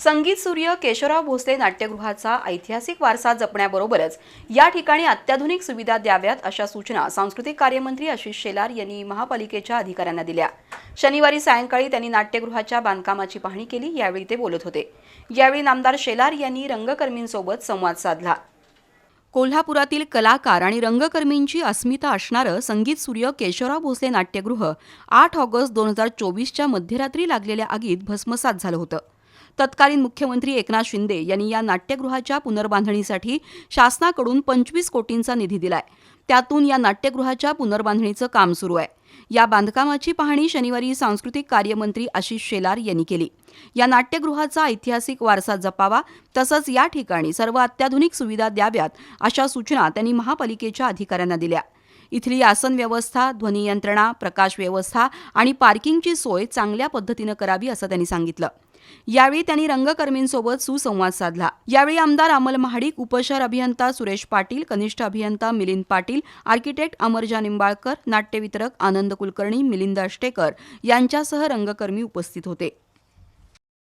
संगीत सूर्य केशवराव भोसले नाट्यगृहाचा ऐतिहासिक वारसा जपण्याबरोबरच या ठिकाणी अत्याधुनिक सुविधा द्याव्यात अशा सूचना सांस्कृतिक कार्यमंत्री आशिष शेलार यांनी महापालिकेच्या अधिकाऱ्यांना दिल्या. शनिवारी सायंकाळी त्यांनी नाट्यगृहाच्या बांधकामाची पाहणी केली यावेळी ते बोलत होते. यावेळी नामदार शेलार यांनी रंगकर्मींसोबत संवाद साधला. कोल्हापुरातील कलाकार आणि रंगकर्मींची अस्मिता असणारं संगीत सूर्य केशवराव भोसले नाट्यगृह आठ ऑगस्ट दोन हजार चोवीसच्या मध्यरात्री लागलेल्या आगीत भस्मसात झालं होतं. तत्कालीन मुख्यमंत्री एकनाथ शिंदे यांनी या नाट्यगृहाच्या पुनर्बांधणीसाठी शासनाकडून पंचवीस कोटींचा निधी दिलाय. त्यातून या नाट्यगृहाच्या पुनर्बांधणीचं काम सुरू आहे. या बांधकामाची पाहणी शनिवारी सांस्कृतिक कार्यमंत्री आशिष शेलार यांनी केली. या नाट्यगृहाचा ऐतिहासिक वारसा जपावा तसंच या ठिकाणी सर्व अत्याधुनिक सुविधा द्याव्यात अशा सूचना त्यांनी महापालिकेच्या अधिकाऱ्यांना दिल्या. इथली आसन व्यवस्था ध्वनी यंत्रणा प्रकाश व्यवस्था आणि पार्किंगची सोय चांगल्या पद्धतीनं करावी असं त्यांनी सांगितलं. यावेळी त्यांनी रंगकर्मींसोबत सुसंवाद साधला. यावेळी आमदार अमल महाडिक उपशहर अभियंता सुरेश पाटील कनिष्ठ अभियंता मिलिंद पाटील आर्किटेक्ट अमरजा निंबाळकर नाट्यवितरक आनंद कुलकर्णी मिलिंद अष्टेकर यांच्यासह रंगकर्मी उपस्थित होते.